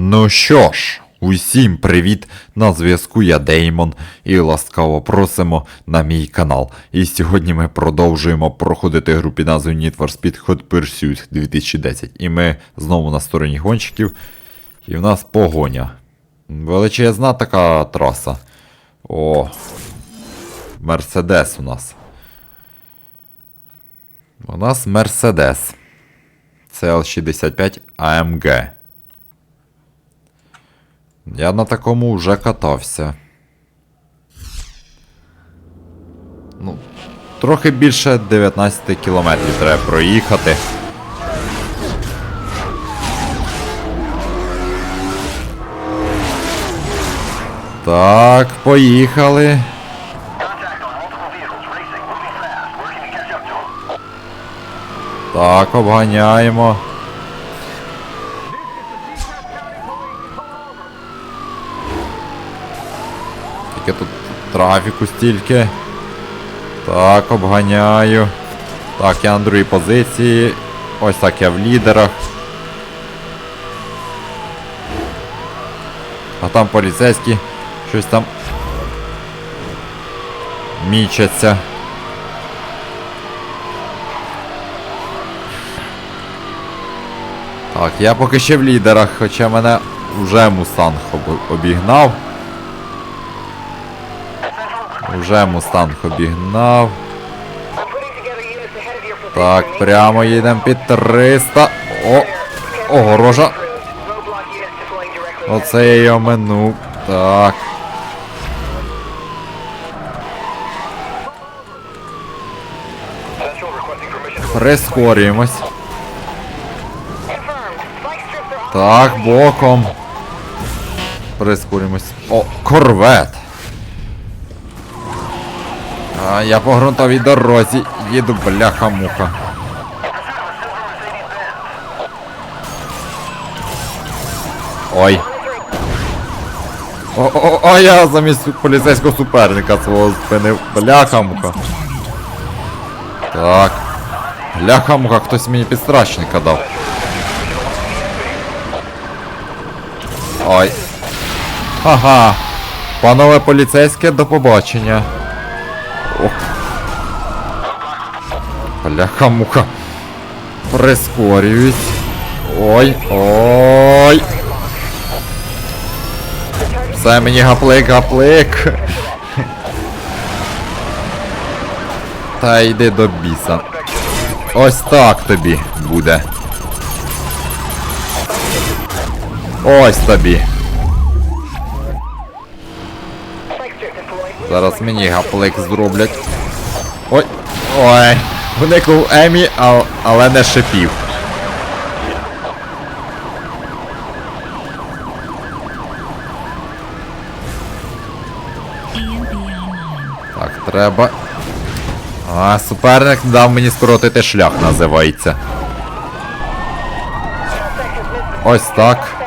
Ну що ж, усім привіт! На зв'язку я Деймон і ласкаво просимо на мій канал. І сьогодні ми продовжуємо проходити гру під назвою Need for Speed Hot Pursuit 2010. І ми знову на стороні гонщиків. І в нас погоня. Величезна така траса. О, Мерседес у нас. У нас Мерседес. CL65 AMG. Я на такому вже катався. Ну, трохи більше 19 кілометрів треба проїхати. Так, поїхали. Contact on Тільки тут трафіку стільки. Так, обганяю. Так, я на другій позиції. Ось так я в лідерах. А там поліцейські щось там мічаться. Так, я поки ще в лідерах, хоча мене вже Мустанг обігнав. Уже Мустанг обігнав. Так, прямо їдемо під 300. О! Огорожа. Оце я його минув. Так. Прискорюємось. Так, боком. Прискорюємось. О, корвет. А, я по ґрунтовій дорозі їду, бляха-муха. Ой. О, о, о, я замість поліцейського суперника свого спинив. Бляха-муха. Так. Бляха-муха, хтось мені підстрачника дав. Ой. Ага. Панове поліцейське, до побачення. Ох. Бляха-муха. Прискорююсь. Ой, ой. Все мені гаплик, гаплик. Та йди до біса. Ось так тобі буде. Ось тобі. Зараз мені гаплик зроблять. Ой. Ой. Вникнув Емі, а, але не шипів. Так, треба. А, суперник дав мені скоротити шлях, називається. Ось так.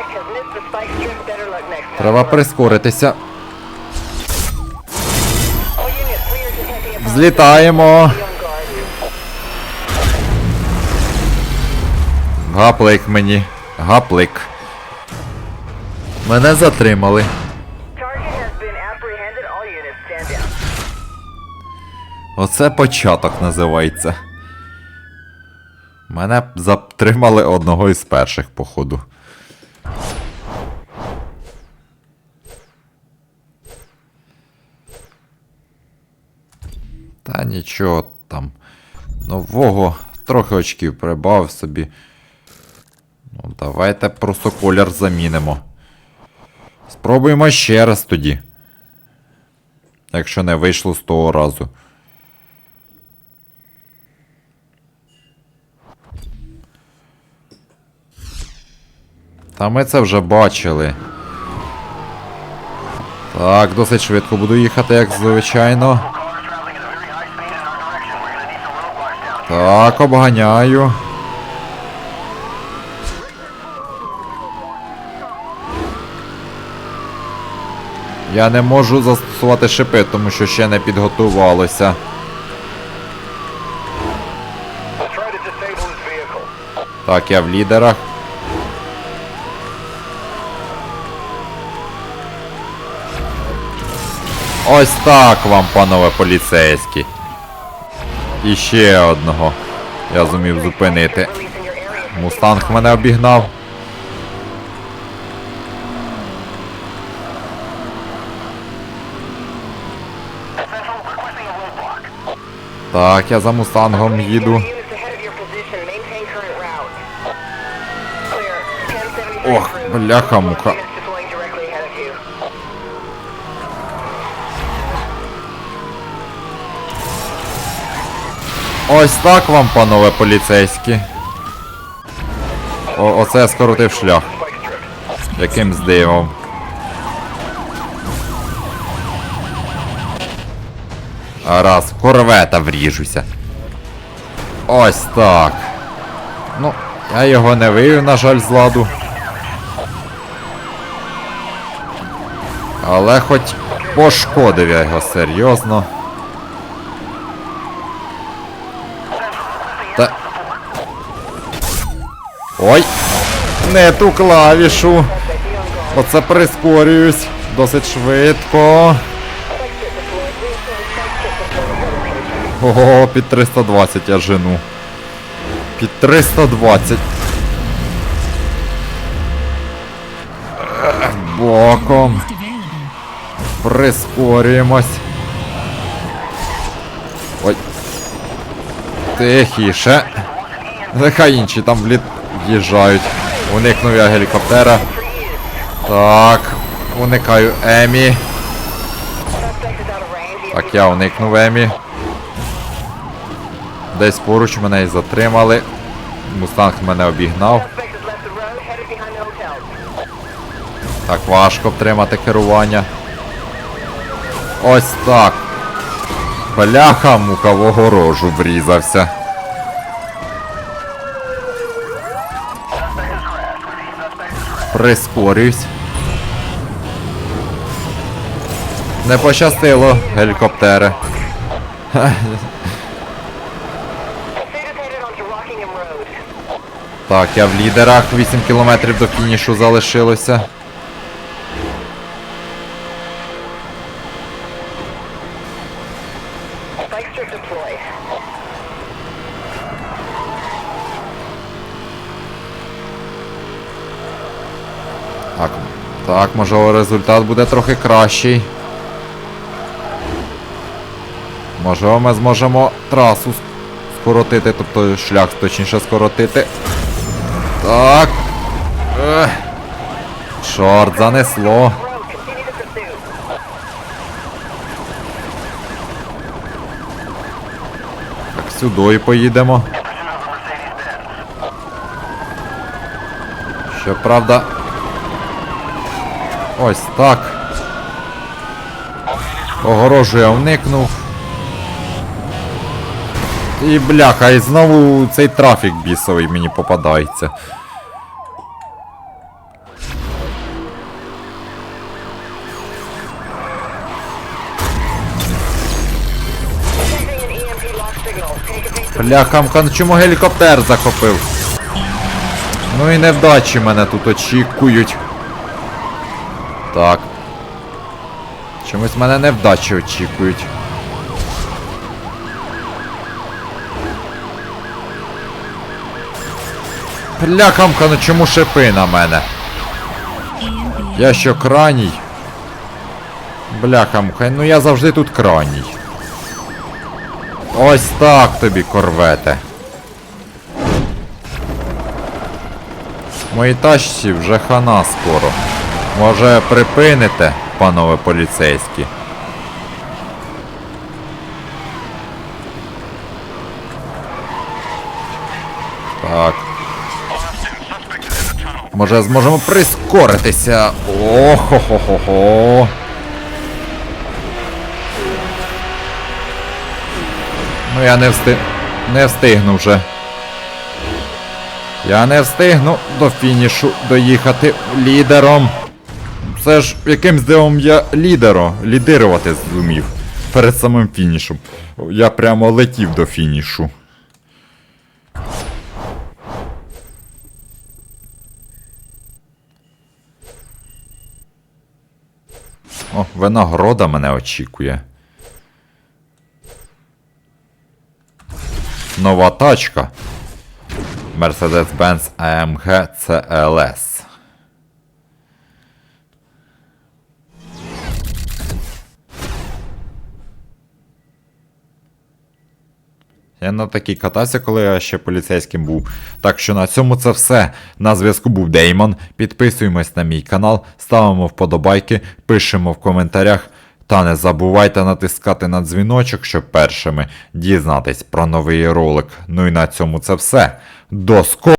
Suspect has Злітаємо. Гаплик мені. Гаплик. Мене затримали. Оце початок називається. Мене затримали одного із перших, походу. Та нічого там. Нового трохи очків прибавив собі. Ну, давайте просто колір замінимо. Спробуємо ще раз тоді. Якщо не вийшло з того разу. Та ми це вже бачили. Так, досить швидко буду їхати, як звичайно. Так, обганяю. Я не можу застосувати шипи, тому що ще не підготувалося. Так, я в лідерах. Ось так вам, панове поліцейські. І ще одного. Я зумів зупинити. Мустанг мене обігнав. Так, я за мустангом їду. Units ahead Ось так вам, панове поліцейські. О, оце я скоротив шлях. Якимсь дивом. А раз, корвета вріжуся. Ось так. Ну, я його не вивів, на жаль, з ладу. Але хоч пошкодив я його серйозно. Та... Ой! Не ту клавішу! Оце прискорююсь досить швидко. Ого, під 320 я жену. Під 320. Боком. Прискорюємось. Ой. Тихіше. Нехай інші там вліт в'їжджають. Уникнув я гелікоптера. Так. Уникаю Емі. Так, я уникнув Емі. Десь поруч мене і затримали. Мустанг мене обігнав. Так важко втримати керування. Ось так. Бляха мука в огорожу врізався. Прискорюсь. Не пощастило, гелікоптери. Так, я в лідерах, 8 кілометрів до фінішу залишилося. Так, так, можливо, результат буде трохи кращий. Можливо, ми зможемо трасу скоротити, тобто шлях точніше скоротити. Так. Ех. Чорт, занесло. Так, сюди поїдемо. Щоправда. Ось так. Огорожу я вникнув. І бляха, і знову цей трафік бісовий мені попадається. Бляхамка, ну чому гелікоптер захопив? Ну і невдачі мене тут очікують. Так. Чомусь мене невдачі очікують. Бляхамка, ну чому шипи на мене? Я що крайній? Бляхамка, ну я завжди тут крайній. Ось так тобі, корвете. Моїй тачці вже хана скоро. Може припините, панове поліцейські? Так. Може зможемо прискоритися. О-хо-хо-хо-хо. Ну я не встиг. Не встигну вже. Я не встигну до фінішу доїхати лідером. Це ж якимсь дивом я лідеро, лідирувати зумів перед самим фінішем. Я прямо летів до фінішу. О, винагорода мене очікує. Нова тачка. Mercedes-Benz AMG CLS. Я на такій катався, коли я ще поліцейським був. Так що на цьому це все. На зв'язку був Деймон. Підписуємось на мій канал, ставимо вподобайки, пишемо в коментарях. Та не забувайте натискати на дзвіночок, щоб першими дізнатись про новий ролик. Ну і на цьому це все. До скорого!